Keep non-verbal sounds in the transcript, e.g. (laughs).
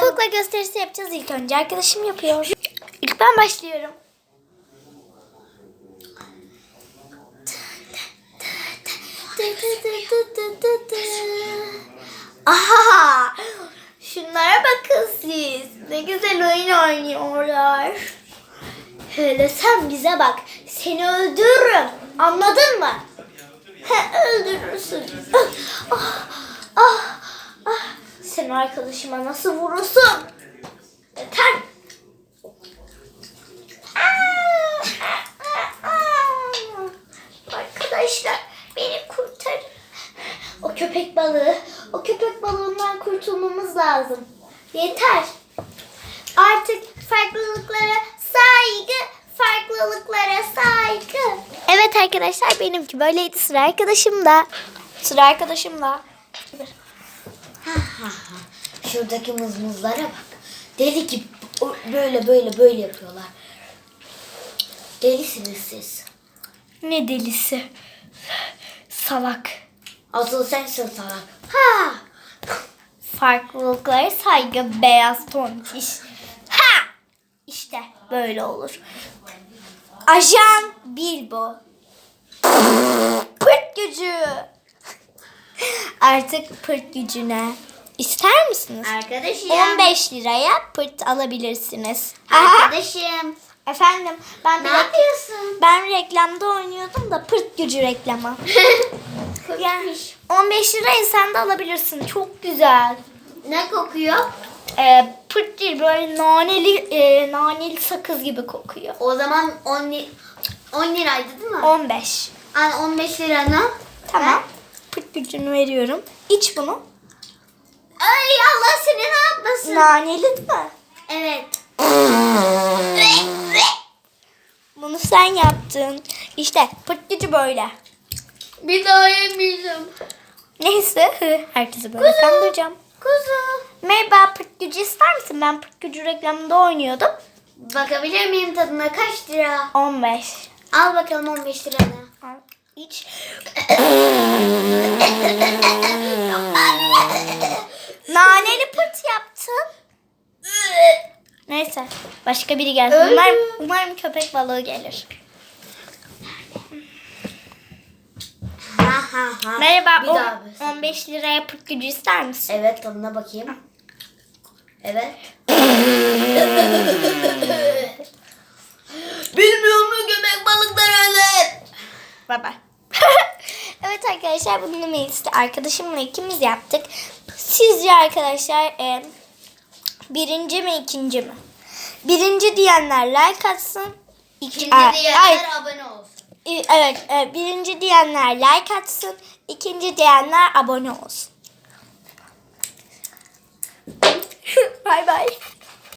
kukla gösterisi yapacağız ilk önce. Arkadaşım yapıyor. İlk ben başlıyorum. Aha! Şunlara bakın siz. Ne güzel oyun oynuyorlar. Hele sen bize bak. Seni öldürürüm. Anladın mı? He, öldürürsün. Ah, ah. Sen arkadaşıma nasıl vurursun? Yeter. Arkadaşlar beni kurtarın. O köpek balığı, o köpek balığından kurtulmamız lazım. Yeter. Artık farklılıklara saygı, farklılıklara saygı. Evet arkadaşlar benimki böyleydi. Sıra arkadaşım da. Sıra arkadaşım da. Şuradaki mızmızlara bak. Deli o- böyle böyle böyle yapıyorlar. Delisiniz siz. Ne delisi. Salak. Asıl sensin salak. Ha! Farklılıklara saygı beyaz tontiş. Ha! İşte böyle olur. Ajan Bilbo. Pırt gücü. Artık pırt gücüne. İster misiniz? Arkadaşım. 15 liraya pırt alabilirsiniz. Arkadaşım. Efendim ben Ne bir yapıyorsun? ben reklamda oynuyordum da pırt gücü reklamı. (laughs) yani 15 liraya sen de alabilirsin. Çok güzel. Ne kokuyor? Ee, pırt değil böyle naneli e, naneli sakız gibi kokuyor. O zaman 10 li 10 liraydı değil mi? 15. Hani 15 liranı. Tamam. Pırt gücünü veriyorum. İç bunu. Ay Allah seni ne yapmasın? Naneli mi? Evet. Bunu sen yaptın. İşte pırt gücü böyle. Bir daha yemeyeceğim. Neyse herkesi böyle kandıracağım. Kuzu. Merhaba pırt gücü ister misin? Ben pırt gücü reklamında oynuyordum. Bakabilir miyim tadına kaç lira? 15. Al bakalım 15 liranı. Al, İç. Naneli pırt yaptın. Neyse. Başka biri gelsin. Umarım, umarım köpek balığı gelir. Ha ha ha. Merhaba. Bir on- daha bir. 15 liraya pırt gücü ister misin? Evet tadına bakayım. Evet. (laughs) Bye bye. (laughs) evet arkadaşlar bunu Melis'te arkadaşımla ikimiz yaptık. Sizce arkadaşlar e, birinci mi ikinci mi? Birinci diyenler like atsın. İki, İkinci diyenler ay, abone olsun. e, evet e, birinci diyenler like atsın. ikinci diyenler abone olsun. (laughs) bye bye.